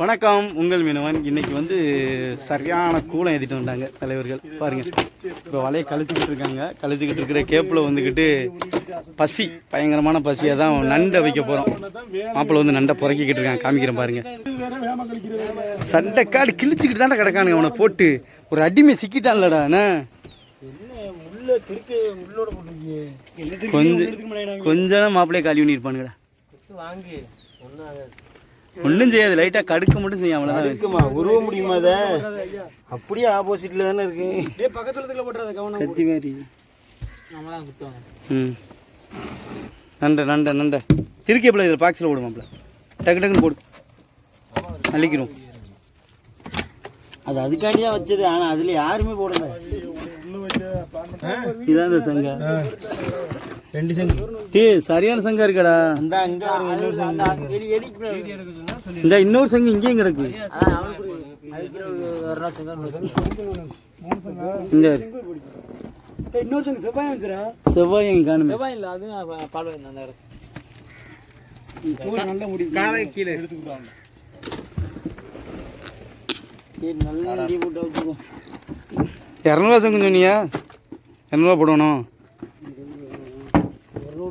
வணக்கம் உங்கள் மீனவன். இன்னைக்கு வந்து சரியான கூலம் ஏற்றிட்டு வந்தாங்க தலைவர்கள். பாருங்க. இப்போ வலையை கழுத்துக்கிட்டு இருக்காங்க. கழுத்துக்கிட்டு இருக்கிற கேப்பில் வந்துக்கிட்டு பசி பயங்கரமான பசியாக தான் நண்டை வைக்க போகிறோம் மாப்பிள்ளை வந்து நண்டை புறக்கிக்கிட்டு இருக்காங்க. காமிக்கிறேன் பாருங்க. சண்டைக்காடு கிழிச்சுக்கிட்டு தானே கிடக்கானுங்க. அவனை போட்டு ஒரு அடிமை சிக்கிட்டான்லடா. கொஞ்சம் கொஞ்சம் மாப்பிள்ளையே காலி பண்ணியிருப்பானுங்கடா ஒன்றும் செய்யாது. லைட்டாக கடுக்க மட்டும் செய்யும் அவ்வளோதான் இருக்குமா உருவ முடியுமா அதை? அப்படியே ஆப்போசிட்ல தானே இருக்கு. பக்கத்துல போட்டுறத கவனம் கத்தி மாதிரி. ம். நண்டை நண்டை நண்டை. திருக்கேப்பில் இதில் பாக்ஸில் போடுமாப்ல? டக்கு டக்குன்னு போடு. அள்ளிக்கிறோம் அது அதுக்காண்டியா வச்சது ஆனா அதுல யாருமே போடல. இதான் இந்த சங்கா. ரெண்டு செங்கு டேய் சரியான சங்கா இருக்காடா. அந்த அங்க ஒரு இன்னொரு செங்கு இந்த இன்னொரு சங்கு இங்கேயும் கிடக்கு. இந்த. இன்னொருத்தங்க செவ்வாய் வந்துச்சுரா செவ்வாய் எங்க காணுமே? செவ்வாய் இல்லை அது பால் நல்லா நல்ல முடி. காரை கீழே. எடுத்துக்கிட்டாங்க நல்ல முடி போட்டு வச்சுக்கோ இரநூறுவா சங்கு சொன்னியா இரநூறுவா போடணும்.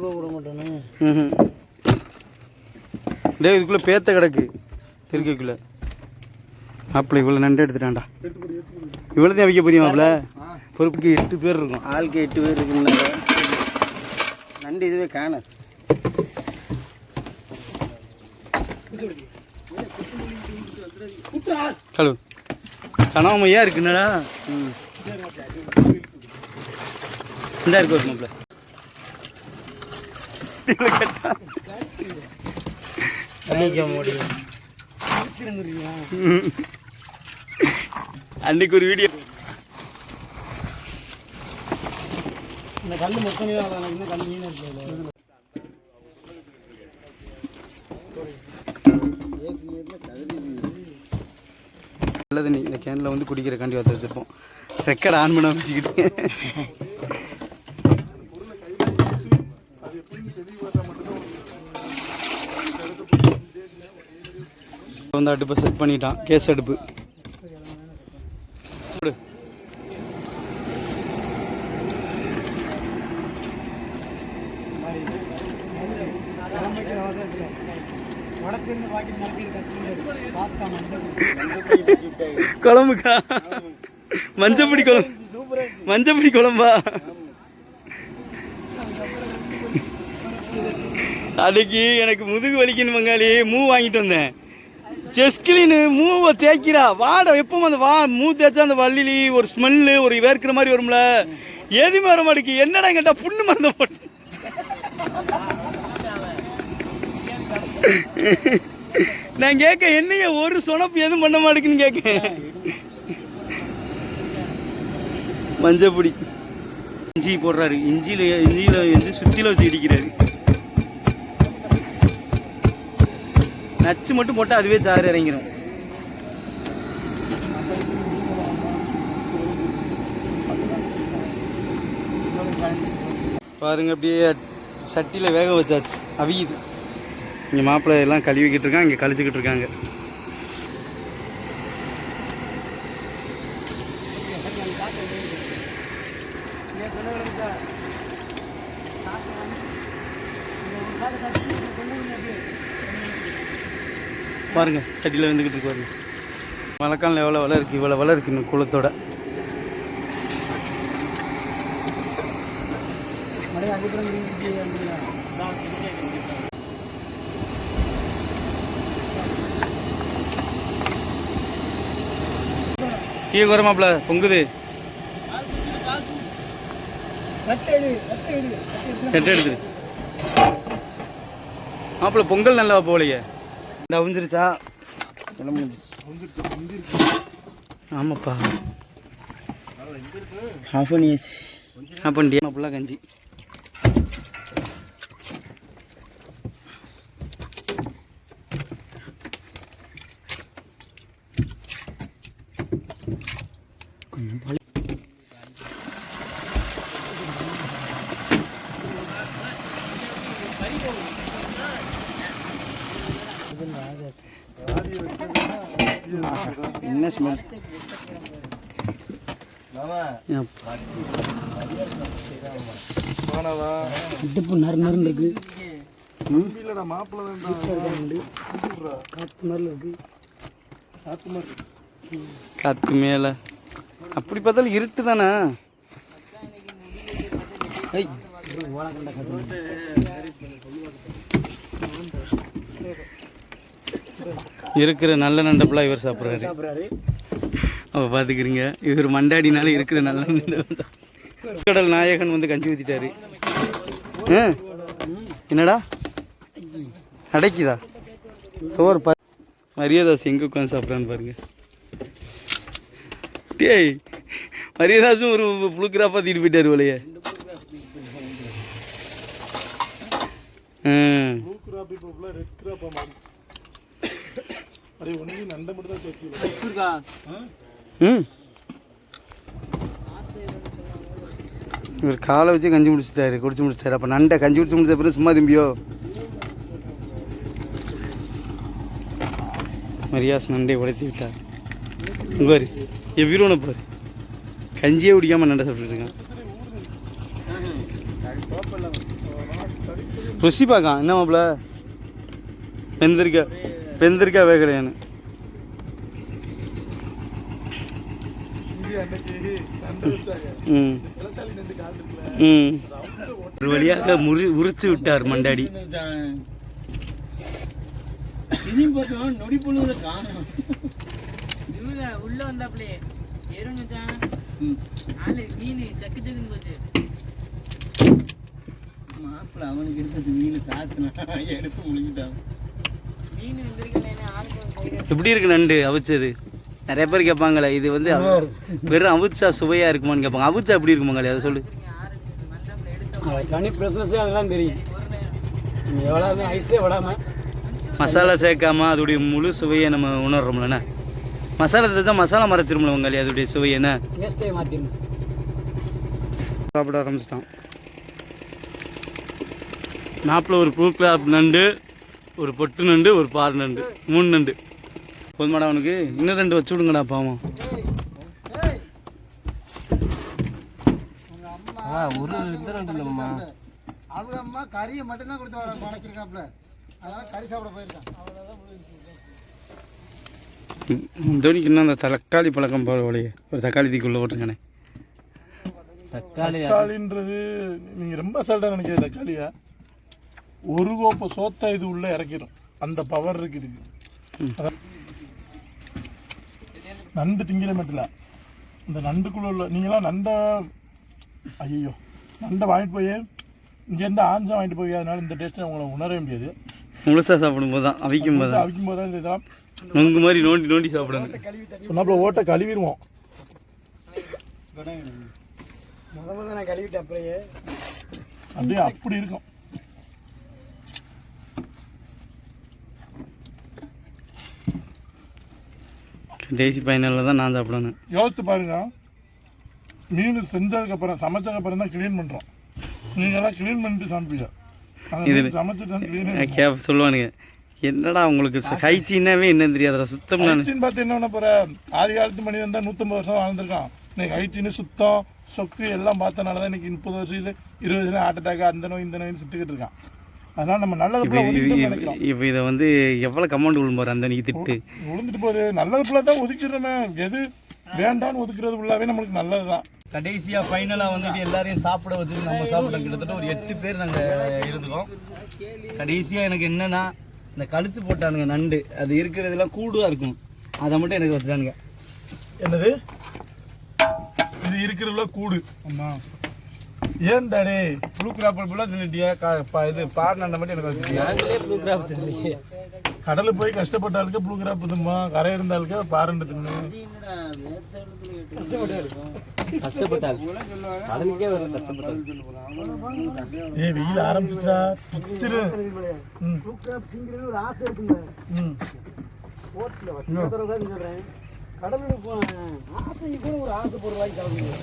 இரநூறுவா போட மாட்டானே. டேய் இதுக்குள்ளே பேத்த கிடக்கு. திருக்கைக்குள்ளே. மாப்பிள்ளை இவ்வளோ நண்டு எடுத்துட்டான்டா. இவ்வளோ தான் வைக்க போறியா மாப்பிள்ள? பொறுப்புக்கு எட்டு பேர் இருக்கும். ஆளுக்கு எட்டு பேர் இருக்குன்னாங்க நண்டு இதுவே காணாது கழுவு கனவமையா இருக்குன்னடா ம். இந்த இருக்கு ஒரு மாப்பிள்ள. அன்னைக்கு ஒரு வீடியோ இந்த கல் மொத்தம் இன்னும் கல் மீன் இருக்கு நல்லது நீ இந்த கேனில் வந்து குடிக்கிற காண்டி வந்து வச்சுருப்போம் ரெக்கடை ஆன் பண்ண வச்சுக்கிட்டு. வந்து அடுப்பை செட் பண்ணிட்டான். கேஸ் அடுப்பு. குழம்புக்கா? மஞ்சப்பொடி குழம்பு. மஞ்சப்பொடி குழம்பா? அன்னைக்கு எனக்கு முதுகு வலிக்குன்னு பங்காளி மூ வாங்கிட்டு வந்தேன். செஸ்கிலின்னு மூவை தேய்க்கிறா. வாட எப்பவும் அந்த வா மூ தேய்ச்சா அந்த வள்ளிலி ஒரு ஸ்மெல்லு ஒரு வேர்க்கிற மாதிரி வரும்ல. எதுவுமே வர மாட்டேங்குது என்னடா கேட்டா புண்ணு மருந்த போட்டு? நான் கேட்க என்னைய ஒரு சொனப்பு எதுவும் பண்ண மாட்டேங்குன்னு கேட்க. மஞ்சப்பொடி. இஞ்சி போடுறாரு. இஞ்சியில இஞ்சியில வந்து சுத்தில வச்சு இடிக்கிறாரு. நச்சு மட்டும் போட்டா அதுவே சாறு இறங்கிடும் பாருங்க அப்படியே சட்டியில் வேக வச்சாச்சு. அவியுது. இங்கே மாப்பிள்ளை எல்லாம் கழுவிக்கிட்டு இருக்காங்க இங்கே கழிச்சுக்கிட்டு இருக்காங்க. பாருங்க சட்டியில் வந்துக்கிட்டு இருக்கு பாருங்க. மழைக்காலில் எவ்வளோ வலை இருக்குது இவ்வளோ வலை இருக்குது இன்னும் குளத்தோட. டீ குறை மாப்பிள்ள பொங்குது. எட்டு எடுத்துரு. மாப்பிள்ள பொங்கல் நல்லா போகலையே. இந்த அவிஞ்சிருச்சா ஆமாப்பா. ஆஃப் பண்ணியாச்சு. ஆ பண்ணிட்டியா? மாப்பிள்ள கஞ்சி. என்ன ஸ்மெல் இடுப்பு நறு நறுன்னு இருக்கு. ம்? இல்லைடா மாப்பிள்ளை காற்று மாதிரி இருக்கு காற்று மாதிரி மேலே. அப்படி பார்த்தாலும் இருட்டு தானே? ஐய் இருக்கிற நல்ல நண்டப்பெல்லாம் இவர் சாப்பிட்றாரு. அப்போ பார்த்துக்கிறீங்க இவர் மண்டாடினால இருக்கிற நல்ல நண்டை கடல் நாயகன் வந்து கஞ்சி ஊற்றிட்டாரு ஆ? என்னடா? அடைக்குதா? சோறு பா மரியாதாஸ் எங்கே உட்காந்து சாப்பிட்றான்னு பாருங்க. டேய் மரியாதாசும் ஒரு புழுக்கிறா பார்த்துட்டு போயிட்டாரு போலையே. ம் ம். இவர் காலை வச்சு கஞ்சி முடிச்சிட்டாரு குடிச்சு முடிச்சிட்டாரு. அப்போ நண்டை கஞ்சி குடிச்சு முடிச்ச பிறகு சும்மா திரும்பியோ? மரியாஸ் நண்டை உடைத்து விட்டார். பாரு எவ்விரோன பாரு. கஞ்சியே குடிக்காம நண்டை சாப்பிட்டுட்டு இருக்கான். ருசி பார்க்கான் என்ன மாப்பிள வெந்திருக்கா வெந்திருக்கா ம். ஒரு வழியாக முறி உரிச்சு விட்டார் மண்டாடி. உள்ள வந்தாப்லே மீன் சக்கு சக்குன்னு போச்சு. மாப்பிள்ளை அவனுக்கு இருக்கிறது மீன் சாத்துனா எடுத்து முழுங்கிட்டான் மீன் வந்திருக்கல ஆளுக்கு ஒரு சைடு எப்படி இருக்கு நண்டு அவிச்சது. நிறைய பேர் கேட்பாங்களே இது வந்து வெறும் அவிச்சா சுவையா இருக்குமான்னு கேட்பாங்க. அவிச்சா எப்படி இருக்குமாங்களே அதை சொல்லு. ஃப்ரெஷ்னஸே அதெல்லாம் தெரியும். எவ்வளோ ஐஸே விடாமல் மசாலா சேர்க்காம அதோடைய முழு சுவையை நம்ம உணர்றோம்லண்ணே மசாலா தான் மசாலா மறைச்சிருமில்ல உங்களே அதோடைய சுவை என்ன? டேஸ்ட்டே சாப்பிட ஆரம்பிச்சிட்டான். நாப்பில் ஒரு ப்ளூ கிராப் நண்டு. ஒரு பொட்டு நண்டு ஒரு பார் நண்டு மூணு நண்டு. போதுமாடா அவனுக்கு. இன்னும் ரெண்டு வச்சு விடுங்கடா பாவம். ஒரு இந்த ரெண்டு இல்லைம்மா. அவங்க அம்மா கறியை மட்டும்தான் கொடுத்து வர படைச்சிருக்காப்புல அதனால கறி சாப்பிட போயிருக்கான். தோனிக்கு இன்னும் அந்த தக்காளி பழக்கம் போல வழியே ஒரு தக்காளி தீக்குள்ளே போட்டுருக்கானே. தக்காளி தக்காளின்றது நீங்கள் ரொம்ப அசால்ட்டாக நினைக்கிறது தக்காளியா? ஒரு கோப்பை சோத்தை இது உள்ள இறக்கிடும் அந்த பவர் இருக்கு இதுக்கு அதான் நண்டு திங்கிற மட்டும் இந்த நண்டுக்குள்ள உள்ள நீங்களாம் நண்டை ஐயோ நண்டை வாங்கிட்டு போய் இங்கேருந்து ஆஞ்சா வாங்கிட்டு போய் அதனால இந்த டேஸ்ட்டை உங்களை உணரவே முடியாது. முழுசாக சாப்பிடும்போது தான் அவிக்கும் போது தான் அவிக்கும் போது தான் இதெல்லாம் நொங்கு மாதிரி நோண்டி நோண்டி சாப்பிடணும். சொன்னாப்புல ஓட்டை கழுவிடுவோம். முத முத நான் கழுவிட்டேன் அப்படியே. அப்படியே அப்படி இருக்கும். கடைசி ஃபைனலில் தான் நான் சாப்பிடணும். யோசித்து பாருங்க. மீன் செஞ்சதுக்கப்புறம் சமைச்சதுக்கப்புறம் தான் க்ளீன் பண்ணுறோம் நீங்களாம் க்ளீன் பண்ணிட்டு சமைப்பீங்க நாங்கள் இது- மீன் சமைச்சிட்டு தான் க்ளீன் கே சொல்லுவானுங்க. என்னடா உங்களுக்கு ஹைச்சீனாவே என்னன்னு தெரியாதுடா சுத்தம் ஹைச்சின் பார்த்து என்ன பண்ண போற? ஆதி காலத்து மனிதன் தான் நூற்றம்பது வருஷம் வாழ்ந்துருக்கான். இன்னைக்கு ஹைச்சின்னு சுத்தம் சொக்கு எல்லாம் பார்த்தனால தான் இன்னைக்கு முப்பது வருஷம் இருபது வருஷம் ஹார்ட் அட்டாக் அந்த நோய் இந்த நோய்னு சுற்றிக்கிட்டு இருக்கான். அதனால நம்ம நல்லது நினைக்கிறோம். இப்போ இதை வந்து எவ்வளோ கமெண்ட் விழும்போற அந்த நீங்க திட்டு. விழுந்துட்டு போகுது. நல்லது போல தான் ஒதுக்கிடுறோமே. எது வேண்டான்னு ஒதுக்குறது ஃபுல்லாவே நம்மளுக்கு நல்லது தான் கடைசியாக ஃபைனலாக வந்துட்டு எல்லாரையும் சாப்பிட வச்சுட்டு நம்ம சாப்பிட்டோம் கிட்டத்தட்ட ஒரு எட்டு பேர் நாங்கள் இருந்துக்கோம் கடைசியாக எனக்கு என்னன்னா இந்த கழுத்து போட்டானுங்க நண்டு. அது இருக்கிறதெல்லாம் கூடுவாக இருக்கும். அதை மட்டும் எனக்கு வச்சுட்டானுங்க. என்னது? இது இருக்கிறதுல கூடு. ஆமா. ஏன் தானே ப்ளூ கிராப்பர் ஃபுல்லாக தின்னுட்டியா இது நண்டை மட்டும் எனக்கு வச்சுட்டியா நாங்களே ப்ளூ கிராப் தெரியலையே கடலுக்கு போய் கஷ்டப்பட்ட ஆளுக்கு ப்ளூ கிராப் திம்பா கரை இருந்த ஆளுக்கு பாருண்டு தின்னு. ஏ வெயில் ஆரம்பிச்சுட்டா. பிச்சிரு. கடலுக்கு போனேன் ஆசை கூட ஒரு ஆசை பொருளாகி கிளம்புங்க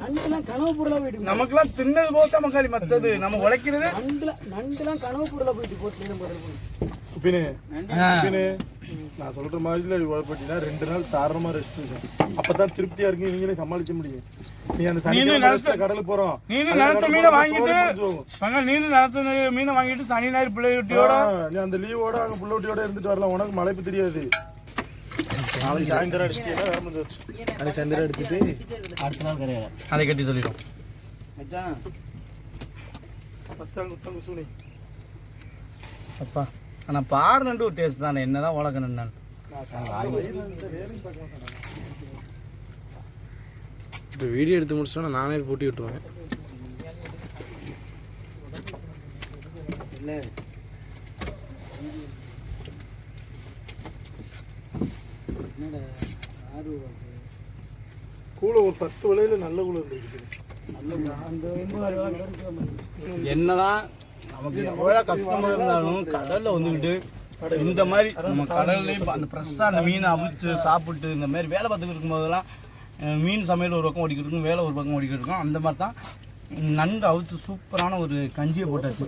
நண்டுலாம் கனவு போயிட்டு நமக்கெல்லாம் தின்னது போக மக்காளி? மற்றது நம்ம உழைக்கிறது? நண்டுல நண்டுலாம் கனவு பொருளாக போயிட்டு போட்டு நம்ம கடலுக்கு. பின்னு பின்னு நான் சொல்ற மாதிரி உழப்பட்டினா ரெண்டு நாள் தாராளமா ரெஸ்ட் இருக்கும். அப்பதான் திருப்தியா இருக்கும். இவங்களே சமாளிக்க முடியும். நீ அந்த rest கடலுக்கு போறோம். நீனு அதுல நிலத்த கடலுக்கு மீனை வாங்கிட்டு சோறு முடிஞ்சு போகும். பங்க நீனு நிலத்த மீனை வாங்கிட்டு சனி ஞாயிறு பிள்ளையோட அந்த லீவோட அங்க இருந்துட்டு வரலாம். உனக்கு மலைப்பு தெரியாது. நாளைக்கு சாயந்தரம் அடிச்சிட்டீங்கன்னா வேலை முடிஞ்சிருச்சு. அது சந்திரன் அடிச்சுட்டு அடுத்த நாள் கரையாட அதை கட்டி சொல்லிடும். மச்சான். அப்பா ஆனால் பார் நண்டு ஒரு டேஸ்ட் தானே. என்னதான் உலகம் நான். இப்போ வீடியோ எடுத்து முடிச்சோன்னா நானே போட்டி விட்டுருவேன். இல்லை கூழ ஒரு பத்து விலையில நல்ல ரூபா கிடைக்கும் என்னதான் நமக்கு எவ்வளோ கஷ்டமாக இருந்தாலும் கடலில் வந்துக்கிட்டு இந்த மாதிரி நம்ம கடல்லே அந்த ஃப்ரெஷ்ஷாக அந்த மீனை அவிச்சு சாப்பிட்டு இந்த மாதிரி வேலை பார்த்துக்கிட்டு இருக்கும்போதெல்லாம் மீன் சமையல் ஒரு பக்கம் ஓடிக்கிட்டு இருக்கும் வேலை ஒரு பக்கம் ஓடிக்கிட்டு இருக்கும். அந்த மாதிரி தான் நன்கு அவிச்சு சூப்பரான ஒரு கஞ்சியை போட்டாச்சு.